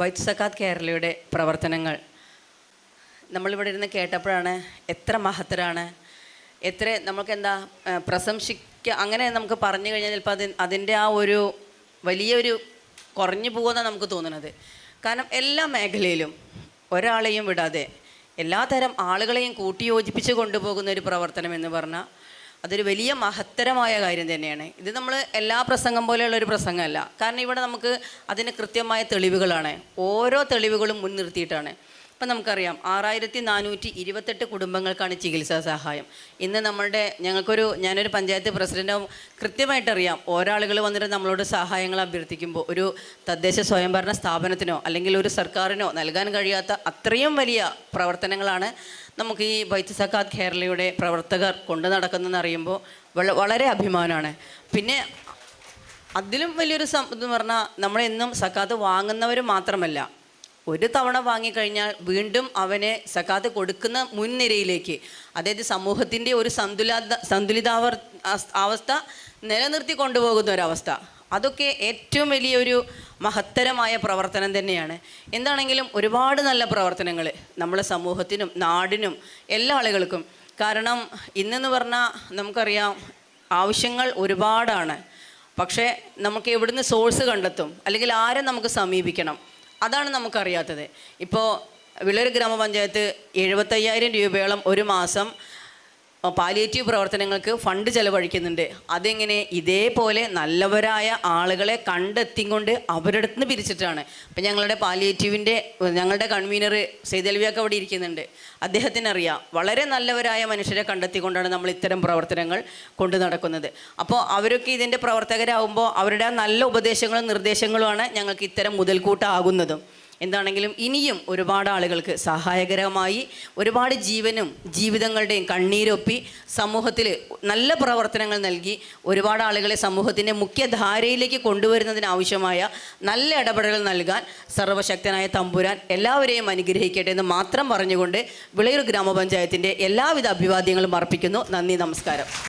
White സക്കാത്ത് കേരളയുടെ പ്രവർത്തനങ്ങൾ. നമ്മളിവിടെ ഇരുന്ന് കേട്ടപ്പോഴാണ് എത്ര മഹത്തരാണ് എത്ര നമുക്ക് എന്താ പ്രശംസിക്ക അങ്ങനെ നമുക്ക് പറഞ്ഞു കഴിഞ്ഞാൽ ചിലപ്പോൾ അതി അതിന്റെ ആ ഒരു വലിയൊരു കുറഞ്ഞു പോകുമെന്നാണ് നമുക്ക് തോന്നുന്നത്. കാരണം എല്ലാ മേഖലയിലും ഒരാളെയും വിടാതെ എല്ലാതരം ആളുകളെയും കൂട്ടിയോജിപ്പിച്ച് കൊണ്ടുപോകുന്ന ഒരു പ്രവർത്തനം എന്ന് പറഞ്ഞാൽ അതൊരു വലിയ മഹത്തരമായ കാര്യം തന്നെയാണ്. ഇത് നമ്മൾ എല്ലാ പ്രസംഗം പോലെയുള്ള ഒരു പ്രസംഗമല്ല. കാരണം ഇവിടെ നമുക്ക് അതിന് കൃത്യമായ തെളിവുകളാണ്. ഓരോ തെളിവുകളും മുൻനിർത്തിയിട്ടാണ്. ഇപ്പം നമുക്കറിയാം ആറായിരത്തി നാനൂറ്റി ഇരുപത്തെട്ട് കുടുംബങ്ങൾക്കാണ് ചികിത്സാ സഹായം. ഇന്ന് നമ്മളുടെ ഞങ്ങൾക്കൊരു ഞാനൊരു പഞ്ചായത്ത് പ്രസിഡന്റും കൃത്യമായിട്ടറിയാം ഒരാളുകൾ വന്നിട്ട് നമ്മളോട് സഹായങ്ങൾ അഭ്യർത്ഥിക്കുമ്പോൾ ഒരു തദ്ദേശ സ്വയംഭരണ സ്ഥാപനത്തിനോ അല്ലെങ്കിൽ ഒരു സർക്കാരിനോ നൽകാൻ കഴിയാത്ത അത്രയും വലിയ പ്രവർത്തനങ്ങളാണ് നമുക്ക് ഈ ബൈത്ത് സക്കാത്ത് കേരളയുടെ പ്രവർത്തകർ കൊണ്ടു നടക്കുന്നതെന്ന് അറിയുമ്പോൾ വള- വളരെ അഭിമാനമാണ്. പിന്നെ അതിലും വലിയൊരു സം എന്ന് പറഞ്ഞാൽ നമ്മളെന്നും സക്കാത്ത് വാങ്ങുന്നവർ മാത്രമല്ല. ഒരു തവണ വാങ്ങിക്കഴിഞ്ഞാൽ വീണ്ടും അവനെ സക്കാത്ത് കൊടുക്കുന്ന മുൻനിരയിലേക്ക് അതായത് സമൂഹത്തിന്റെ ഒരു സന്തുലിത സന്തുലിതാവർ അവസ്ഥ നിലനിർത്തി കൊണ്ടുപോകുന്ന ഒരവസ്ഥ അതൊക്കെ ഏറ്റവും വലിയൊരു മഹത്തരമായ പ്രവർത്തനം തന്നെയാണ്. എന്താണെങ്കിലും ഒരുപാട് നല്ല പ്രവർത്തനങ്ങൾ നമ്മളെ സമൂഹത്തിനും നാടിനും എല്ലാ ആളുകൾക്കും. കാരണം ഇന്നെന്ന് പറഞ്ഞാൽ നമുക്കറിയാം ആവശ്യങ്ങൾ ഒരുപാടാണ്. പക്ഷേ നമുക്ക് എവിടുന്ന് സോഴ്സ് കണ്ടെത്തും? അല്ലെങ്കിൽ ആരെ നമുക്ക് സമീപിക്കണം? അതാണ് നമുക്കറിയാത്തത്. ഇപ്പോൾ വിളൂർ ഗ്രാമപഞ്ചായത്ത് എഴുപത്തയ്യായിരം രൂപയോളം ഒരു മാസം പാലിയേറ്റീവ് പ്രവർത്തനങ്ങൾക്ക് ഫണ്ട് ചെലവഴിക്കുന്നുണ്ട്. അതെങ്ങനെ? ഇതേപോലെ നല്ലവരായ ആളുകളെ കണ്ടെത്തിക്കൊണ്ട് അവരുടെ നിന്ന് പിരിച്ചിട്ടാണ്. ഇപ്പം ഞങ്ങളുടെ പാലിയേറ്റീവിന്റെ ഞങ്ങളുടെ കൺവീനർ സെയ്തൽവിയൊക്കെ അവിടെ ഇരിക്കുന്നുണ്ട്. അദ്ദേഹത്തിനറിയാം വളരെ നല്ലവരായ മനുഷ്യരെ കണ്ടെത്തിക്കൊണ്ടാണ് നമ്മൾ ഇത്തരം പ്രവർത്തനങ്ങൾ കൊണ്ടു നടക്കുന്നത്. അപ്പോൾ അവരൊക്കെ ഇതിന്റെ പ്രവർത്തകരാകുമ്പോൾ അവരുടെ നല്ല ഉപദേശങ്ങളും നിർദ്ദേശങ്ങളുമാണ് ഞങ്ങൾക്ക് ഇത്തരം മുതൽക്കൂട്ടാകുന്നതും എന്താണെങ്കിലും ഇനിയും ഒരുപാട് ആളുകൾക്ക് സഹായകരമായി ഒരുപാട് ജീവനും ജീവിതങ്ങളുടെയും കണ്ണീരൊപ്പി സമൂഹത്തിൽ നല്ല പ്രവർത്തനങ്ങൾ നൽകി ഒരുപാട് ആളുകളെ സമൂഹത്തിന്റെ മുഖ്യധാരയിലേക്ക് കൊണ്ടുവരുന്നതിന് ആവശ്യമായ നല്ല ഇടപെടലുകൾ നൽകാൻ സർവശക്തനായ തമ്പുരാൻ എല്ലാവരെയും അനുഗ്രഹിക്കട്ടെ എന്ന് മാത്രം പറഞ്ഞുകൊണ്ട് വിളയൂർ ഗ്രാമപഞ്ചായത്തിന്റെ എല്ലാവിധ അഭിവാദ്യങ്ങളും അർപ്പിക്കുന്നു. നന്ദി നമസ്കാരം.